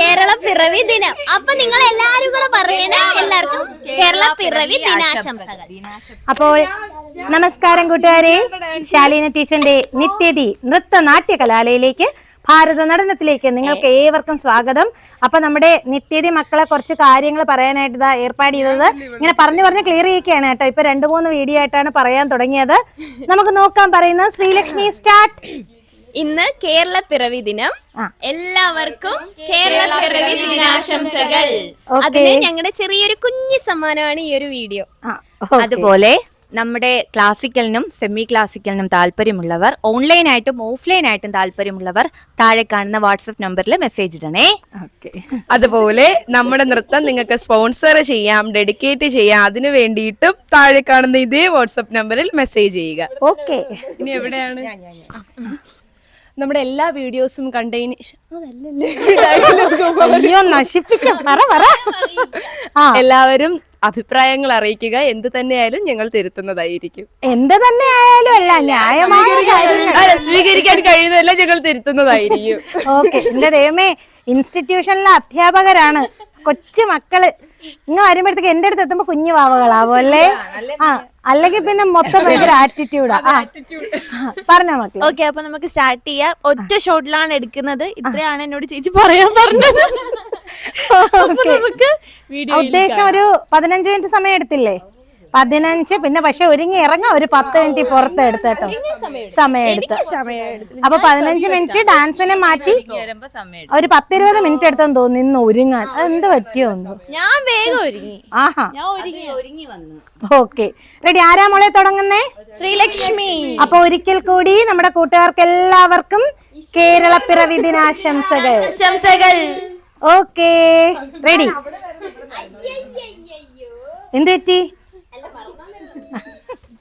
കേരള പിറവി ദിനം. അപ്പൊ നിങ്ങൾ എല്ലാരും കൂടെ പറയണേ എല്ലാവർക്കും കേരള പിറവി ദിനാശംസകൾ. അപ്പോൾ നമസ്കാരം കൂട്ടുകാരെ. ശാലീന ടീച്ചറിന്റെ നിത്യതി നൃത്ത നാട്യ കലാലയിലേക്ക് ഭാരത നടനത്തിലേക്ക് നിങ്ങൾക്ക് ഏവർക്കും സ്വാഗതം. അപ്പൊ നമ്മുടെ നിത്യതി മക്കളെ കുറച്ച് കാര്യങ്ങൾ പറയാനായിട്ട് ഏർപ്പാട് ചെയ്തത്. ഇങ്ങനെ പറഞ്ഞു പറഞ്ഞ് ക്ലിയർ ചെയ്യുകയാണ് കേട്ടോ. ഇപ്പൊ രണ്ടു മൂന്ന് വീഡിയോ ആയിട്ടാണ് പറയാൻ തുടങ്ങിയത്. നമുക്ക് നോക്കാൻ പറയുന്നത് ശ്രീലക്ഷ്മി സ്റ്റാർട്ട്. ഇന്ന് കേരള പിറവി ദിനം. എല്ലാവർക്കും കേരള പിറവി ദിനാശംസകൾ. അതിന് ഞങ്ങളുടെ ചെറിയൊരു കുഞ്ഞു സമ്മാനമാണ് ഈ ഒരു വീഡിയോ. അതുപോലെ നമ്മുടെ ക്ലാസിക്കലിനും സെമി ക്ലാസിക്കലിനും താല്പര്യമുള്ളവർ ഓൺലൈനായിട്ടും ഓഫ്ലൈനായിട്ടും താല്പര്യമുള്ളവർ താഴെ കാണുന്ന വാട്സപ്പ് നമ്പറിൽ മെസ്സേജ് ഇടണേ. ഓക്കെ. അതുപോലെ നമ്മുടെ നൃത്തം നിങ്ങൾക്ക് സ്പോൺസർ ചെയ്യാം ഡെഡിക്കേറ്റ് ചെയ്യാം അതിനു വേണ്ടിയിട്ടും താഴെ കാണുന്ന ഇതേ വാട്സപ്പ് നമ്പറിൽ മെസ്സേജ് ചെയ്യുക. ഓക്കെ. ഇനി എവിടെയാണ്? നമ്മുടെ എല്ലാ വീഡിയോസും കണ്ടതിന് നശിപ്പിക്ക എല്ലാവരും അഭിപ്രായങ്ങൾ അറിയിക്കുക. എന്ത് തന്നെയായാലും ഞങ്ങൾ തിരുത്തുന്നതായിരിക്കും. എന്ത് തന്നെ ആയാലും അല്ല ന്യായമായ സ്വീകരിക്കാൻ കഴിയുന്നതെല്ലാം ഞങ്ങൾ തിരുത്തുന്നതായിരിക്കും. ഓക്കെ എന്റെ ദൈവമേ ഇൻസ്റ്റിറ്റ്യൂഷനിലെ അധ്യാപകരാണ് കൊച്ചു മക്കൾ. ഇങ്ങ് വരുമ്പോഴത്തേക്ക് എന്റെ അടുത്ത് എത്തുമ്പോ കുഞ്ഞു വാവകളാവല്ലേ അല്ലേ ആ അല്ലെങ്കിൽ പിന്നെ മൊത്തം ഭയങ്കര ആറ്റിറ്റ്യൂഡാ പറഞ്ഞാ മക്കൾ ഓക്കെ അപ്പൊ നമുക്ക് സ്റ്റാർട്ട് ചെയ്യാം. ഒറ്റ ഷോട്ടിലാണ് എടുക്കുന്നത്. ഇത്രയാണ് എന്നോട് ചേച്ചി പറയാൻ പറഞ്ഞത്. നമുക്ക് ഉദ്ദേശം ഒരു പതിനഞ്ച് മിനിറ്റ് സമയം എടുത്തില്ലേ? പതിനഞ്ച് പിന്നെ പക്ഷെ ഒരുങ്ങി ഇറങ്ങാം. ഒരു പത്ത് മിനിറ്റ് പുറത്ത് എടുത്ത് കേട്ടോ. സമയം എടുത്ത്. അപ്പൊ പതിനഞ്ച് മിനിറ്റ് ഡാൻസിനെ മാറ്റി ഒരു പത്തിരുപത് മിനിറ്റ് എടുത്തെന്ന് തോന്നുന്നു. ഇന്ന് ഒരുങ്ങാൻ. അത് എന്ത് പറ്റിയോ ഞാൻ വേഗം ഒരുങ്ങി. ആഹാ. ഓക്കെ. റെഡി. ആരാ മോളെ തുടങ്ങുന്നേ? ശ്രീലക്ഷ്മി. അപ്പൊ ഒരിക്കൽ കൂടി നമ്മുടെ കൂട്ടുകാർക്ക് എല്ലാവർക്കും കേരള പിറവി ദിനാശംസകൾ. ആശംസകൾ ഓക്കെ. റെഡി. എന്ത് പറ്റി?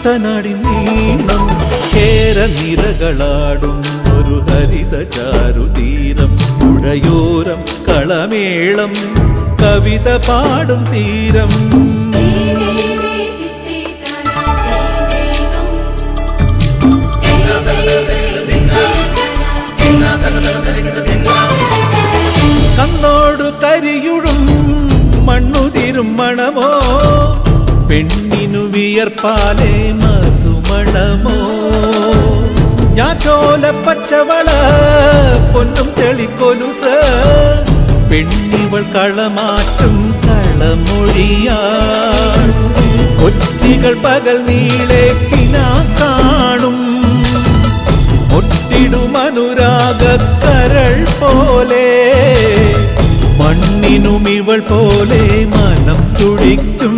കുട്ടനാടിൻ നീളം കേരനിരകളാടും ഒരു ഹരിത ചാരുതീരം പുഴയോരം കളമേളം കവിത പാടും തീരം. വിയർപ്പാലേ മധുമണമോ? ഞാൻ ചോല പച്ചവള പൊന്നും തെളിക്കൊലുസ് പെണ്ണിവൾ കളമാറ്റും കളമൊഴിയാ കൊച്ചികൾ പകൽ നീളെ കാണും. കരൾ പോലെ. മണ്ണിനും ഇവൾ പോലെ മനം തുടിക്കും.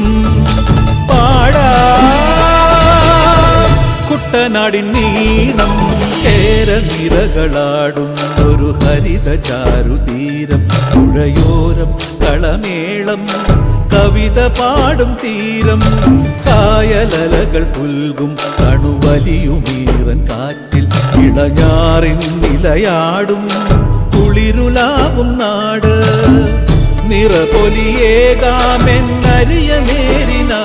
കുട്ടനാടിൻ നീണം കേരനിരകളാടും ഒരു ഹരിത ചാരുതീരം. പുഴയോരം കളമേളം കവിത പാടും തീരം. കായലലകൾ പുൽകും കണുവലിയുമീറൻ കാറ്റിൽ ഇളഞ്ഞാറിൻ നിലയാടും. കുളിരുലാകും നാട് നിറപൊലിയേകാമെന്നരിയ നേരിനാ.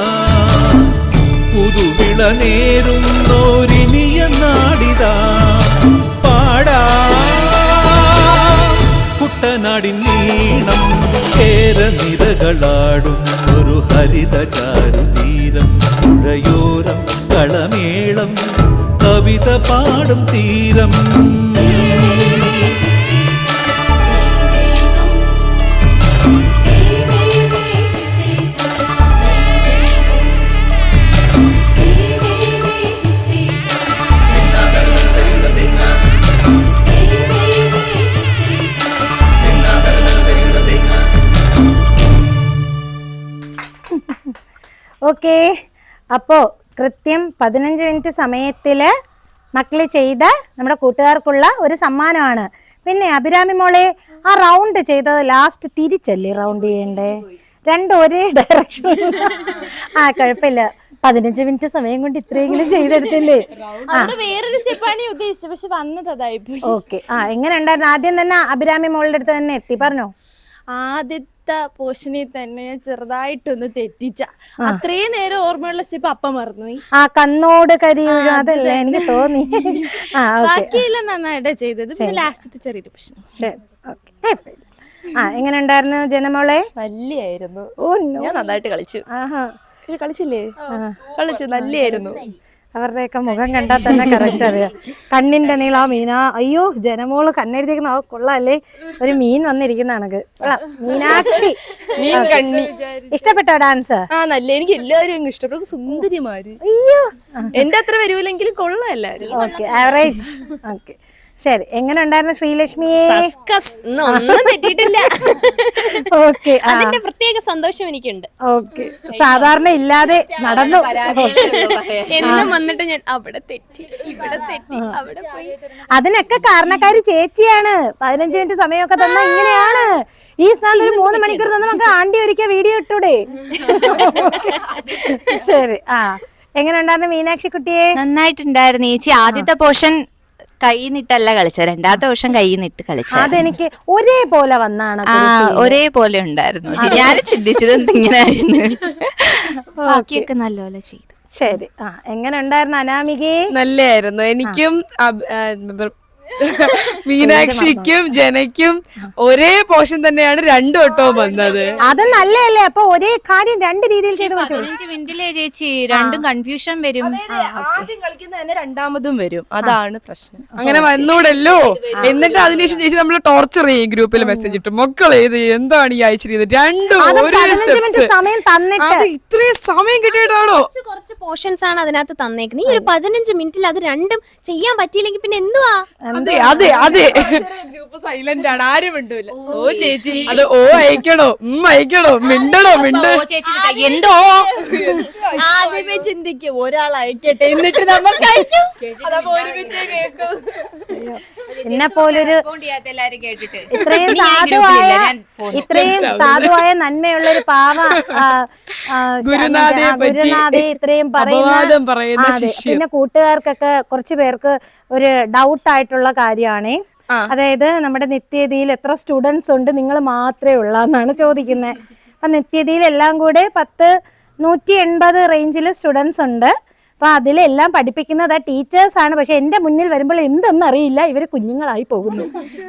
പുതുവിള നേരുന്നോരിനിയ നിരകളാടും ഒരു ഹരിതചാരുതീരം പുഴയോരം കളമേളം കവിത പാടും തീരം. ഓക്കെ. അപ്പോൾ കൃത്യം പതിനഞ്ച് മിനിറ്റ് സമയത്തിൽ മക്കൾ ചെയ്ത നമ്മുടെ കൂട്ടുകാർക്കുള്ള ഒരു സമ്മാനമാണ്. പിന്നെ അഭിരാമി മോളെ ആ റൗണ്ട് ചെയ്തത് ലാസ്റ്റ് തിരിച്ചല്ലേ റൗണ്ട് ചെയ്യണ്ടേ? രണ്ട് ഒരേ ഡയറക്ഷൻ ആ കുഴപ്പമില്ല. പതിനഞ്ച് മിനിറ്റ് സമയം കൊണ്ട് ഇത്രയെങ്കിലും ചെയ്തെടുത്തില്ലേ? വേറൊരു സ്റ്റെപ്പാണ് ഉദ്ദേശിച്ചത് പക്ഷെ വന്നത് അതായി ഓക്കെ. ആ എങ്ങനെ ഉണ്ടായിരുന്നു ആദ്യം തന്നെ അഭിരാമി മോളുടെ അടുത്ത് തന്നെ എത്തി പറഞ്ഞോ. ആദ്യത്തെ പോർഷനിൽ തന്നെ ചെറുതായിട്ടൊന്ന് തെറ്റിച്ച. അത്രയും നേരം ഓർമ്മയുള്ള സ്റ്റെപ്പ് അപ്പം മറന്നുപോയി ആ കണ്ണോട് കരി അതല്ലേ എനിക്ക് തോന്നി. ആ ഓക്കെ. ബാക്കിയെല്ലാം നന്നായിട്ടാ ചെയ്തത്. പിന്നെ ലാസ്റ്റത്തെ ചെറിയൊരു പ്രശ്നം. ആ എങ്ങനെ ഉണ്ടായിരുന്നു ജനമോളെ? വലിയായിരുന്നു. Oh no. ഞാൻ നന്നായിട്ട് കളിച്ചു. ആഹാ. ഇത് കളിച്ചില്ലേ? കളിച്ചു നല്ലായിരുന്നു അവരുടെയൊക്കെ മുഖം കണ്ടാൽ തന്നെ കറക്റ്റ് അറിയാം. കണ്ണിന്റെ നീളം ആ മീനാ അയ്യോ ജനമോൾ കണ്ണെഴുതിയിരിക്കുന്ന ആ കൊള്ളാല്ലേ? ഒരു മീൻ വന്നിരിക്കുന്നതാണ് കൊള്ളാം. മീനാക്ഷി. മീൻ കണ്ണി. ഇഷ്ടപ്പെട്ടോ ഡാൻസ്? ആ നല്ല. എനിക്ക് എല്ലാവരും ഇഷ്ടപ്പെട്ടു ഇഷ്ടപ്പെടും. സുന്ദരിമാര്. അയ്യോ. എന്റെ അത്ര വരുമില്ലെങ്കിലും കൊള്ളാം എല്ലാരും ഓക്കെ ആവറേജ് ഓക്കെ. ശരി. എങ്ങനെ ഉണ്ടായിരുന്നു ശ്രീലക്ഷ്മിയെ? ഒന്നും തെറ്റിയിട്ടില്ല. ഓക്കെ അതിന്റെ പ്രത്യേക സന്തോഷം എനിക്കുണ്ട്. ഓക്കെ. സാധാരണ ഇല്ലാതെ നടന്നു. എന്നും വന്നിട്ട് ഞാൻ അവിടെ തെറ്റി ഇവിടെ തെറ്റി അവിടെ പോയി. അതിനൊക്കെ കാരണക്കാരി ചേച്ചിയാണ്. പതിനഞ്ച് മിനിറ്റ് സമയമൊക്കെ തന്ന ഇങ്ങനെയാണ്. ഈ സ്ഥാനത്ത് ഒരു മൂന്ന് മണിക്കൂർ തന്നെ നമുക്ക് ആണ്ടി ഒരിക്കൽ വീഡിയോ ഇട്ടൂടെ? ശരി ആ. എങ്ങനെ ഉണ്ടായിരുന്നു മീനാക്ഷി കുട്ടിയെ നന്നായിട്ടുണ്ടായിരുന്നു. ചേച്ചി ആദ്യത്തെ പോർഷൻ കൈ നിട്ടല്ല കളിച്ചത് രണ്ടാമത്തെ വർഷം കൈ നിട്ട് കളിച്ചത് അതെനിക്ക് ഒരേപോലെ വന്നാണ് ആ ഒരേപോലെ ഉണ്ടായിരുന്നു. ഞാൻ ചിന്തിച്ചത് എന്തിങ്ങനായിരുന്നു. ബാക്കിയൊക്കെ നല്ലപോലെ ചെയ്തു. ശരി. ആ എങ്ങനെ ഉണ്ടായിരുന്നു അനാമികയെ നല്ലായിരുന്നു എനിക്കും മീനാക്ഷിക്കും ജനയ്ക്കും ഒരേ പോഷൻ തന്നെയാണ് രണ്ടു വട്ടവും വന്നത്. അത് നല്ലതല്ലേ അപ്പൊ ഒരേ കാര്യം രണ്ട് രീതിയിൽ ചെയ്ത് പതിനഞ്ച് മിനിറ്റിലെ ചേച്ചി രണ്ടും കൺഫ്യൂഷൻ വരും. ആദ്യം കളിക്കുന്ന തന്നെ രണ്ടാമതും വരും. അതാണ് പ്രശ്നം. അങ്ങനെ വന്നൂടല്ലോ. എന്നിട്ട് അതിനുശേഷം ചേച്ചി നമ്മൾ ടോർച്ചർ ചെയ്യും ഗ്രൂപ്പിൽ മെസ്സേജ് ഇട്ട്. മക്കളെ ഇത് എന്താണ് ഈ അയച്ചിരിക്കുന്നത് രണ്ടും ഒരേ സ്റ്റെപ്സ് സമയം തന്നിട്ട്. അത് ഇത്രയും സമയം കിട്ടിയിട്ടാണോ? കുറച്ച് കുറച്ച് പോർഷൻസ് ആണ് അതിനകത്ത് തന്നേക്കുന്നത്. ഈ ഒരു പതിനഞ്ച് മിനിറ്റിൽ അത് രണ്ടും ചെയ്യാൻ പറ്റിയില്ലെങ്കിൽ പിന്നെ എന്തുവാ? അതെ അതെ അതെ. ഗ്രൂപ്പ് സൈലന്റ് ആണ്. ആരും മിണ്ടൂല. ഓ ചേച്ചി. അത് ഓ അയക്കണോ? ഉം അയക്കണോ? മിണ്ടണോ? മിണ്ട. ഓ ചേച്ചി എന്തോ? ആദ്യമേ ചിന്തിക്കും ഒരാൾ അയക്കട്ടെ. എന്നിട്ട് നമ്മൾ കേക്കും എന്നെ പോലൊരു Respond ചെയ്യാത്ത എല്ലാരും കേട്ടിട്ട്. ഇത്രയും ഇനി ഞാൻ ഈ സാധുവായ ഞാൻ പോന്നു. ഇത്രയും സാധുവായ നന്മയുള്ള ഒരു പാവ ആ, ആ, പറ്റി ഗുരുനാഥയെ ഇത്രയും അപവാദം പറയുന്ന ആ, അതെ. ശിഷ്യം. പിന്നെ കൂട്ടുകാർക്കൊക്കെ കുറച്ചു പേർക്ക് ഒരു ഡൗട്ട് ആയിട്ടുള്ള കാര്യമാണേ അതായത് നമ്മുടെ നിത്യതയിൽ എത്ര സ്റ്റുഡൻസ് ഉണ്ട് നിങ്ങൾ മാത്രമേ ഉള്ളതെന്നാണ് ചോദിക്കുന്നത് അപ്പൊ നിത്യതയിൽ എല്ലാം കൂടെ പത്ത് നൂറ്റി എൺപത് റേഞ്ചിൽ സ്റ്റുഡൻസ് ഉണ്ട്. അപ്പൊ അതിലെല്ലാം പഠിപ്പിക്കുന്നത് ആ ടീച്ചേഴ്സ് ആണ്. പക്ഷെ എന്റെ മുന്നിൽ വരുമ്പോൾ എന്തെന്ന് അറിയില്ല. ഇവർ കുഞ്ഞുങ്ങളായി പോകുന്നു.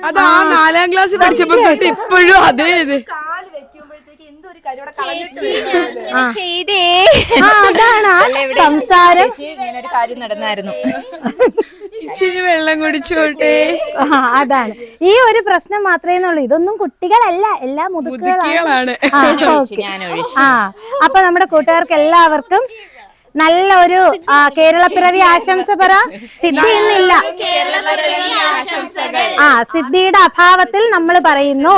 അതാ നാലാം ക്ലാസ് പഠിച്ചപ്പോൾ ഇപ്പോഴും അതേ ഇത്. അതാണ് സംസാരം. ഇങ്ങനെ ഒരു കാര്യം നടന്നായിരുന്നു. ഇച്ചിരി വെള്ളം കുടിച്ചോട്ടെ. ആ, അതാണ്. ഈ ഒരു പ്രശ്നം മാത്രമേ ഉള്ളൂ. ഇതൊന്നും കുട്ടികളല്ല എല്ലാ മുതുക്കുകളാണ്. ആ, ഞാൻ ഒഴിച്ച്. ആ അപ്പൊ നമ്മുടെ കൂട്ടുകാർക്ക് എല്ലാവർക്കും നല്ല ഒരു കേരളപ്പിറവി ആശംസ പറ. സിദ്ധി ഇന്നില്ല ആ സിദ്ധിയുടെ അഭാവത്തിൽ നമ്മൾ പറയുന്നു.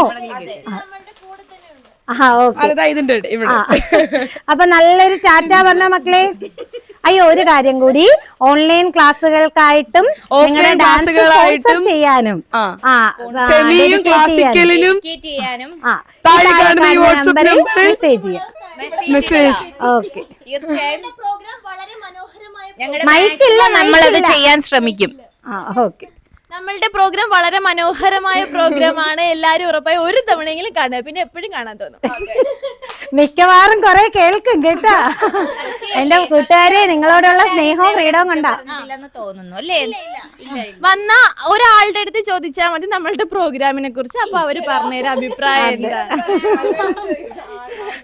ഇതിന്റെ ഇവിടെ. അപ്പൊ നല്ലൊരു ടാറ്റ പറഞ്ഞ മക്കളെ? അയ്യോ ഒരു കാര്യം കൂടി. ഓൺലൈൻ ക്ലാസ്സുകൾക്കായിട്ടും ഡാൻസ് ക്ലാസ്സുകളായിട്ടും, ചെയ്യാനും. സെമിയും നമ്പറിൽ മെസ്സേജ് ചെയ്യാം. Message okay. തീർച്ചയായും. പ്രോഗ്രാം വളരെ മനോഹരമായ ഞങ്ങളുടെ മൈക്കില്ല, നമ്മളത് മൈക്കില്ല. ചെയ്യാൻ ശ്രമിക്കും. ആ ഓക്കെ. നമ്മളുടെ പ്രോഗ്രാം വളരെ മനോഹരമായ പ്രോഗ്രാമാണ്. എല്ലാരും ഉറപ്പായി ഒരു തവണയെങ്കിലും കാണുക. പിന്നെ എപ്പോഴും കാണാൻ തോന്നും. മിക്കവാറും കുറെ കേൾക്കും കേട്ടാ. എന്റെ കൂട്ടുകാരെ നിങ്ങളോടുള്ള സ്നേഹവും ഫ്രീഡവും കൊണ്ടാ. തോന്നുന്നു അല്ലേ? വന്ന ഒരാളുടെ അടുത്ത് ചോദിച്ചാൽ മതി നമ്മളുടെ പ്രോഗ്രാമിനെ കുറിച്ച്. അപ്പൊ അവർ പറഞ്ഞുതരാം അഭിപ്രായം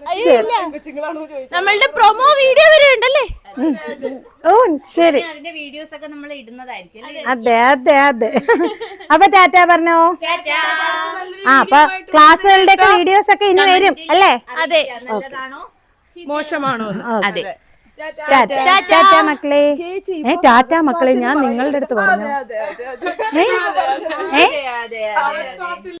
എന്താണ് നമ്മളുടെ പ്രൊമോ വീഡിയോ വരെ ഉണ്ടല്ലേ? ഓ ശരി. അതിന്റെ വീഡിയോസ് ഒക്കെ നമ്മൾ ഇടുന്നതായിരിക്കും അതെ അതെ അതെ. അപ്പൊ ടാറ്റ പറഞ്ഞോ? ആ അപ്പൊ ക്ലാസ്സുകളുടെ ഒക്കെ വീഡിയോസ് ഒക്കെ ഇനി വരും അല്ലേ? അതെ. നല്ലതാണോ മോശമാണോ എന്ന്? അതെ. ടാറ്റ ടാറ്റ. മക്കളെ. ഏ ടാറ്റ മക്കളെ ഞാൻ നിങ്ങളുടെ അടുത്ത് പറഞ്ഞു? ഏ? ഏ? അതെ അതെ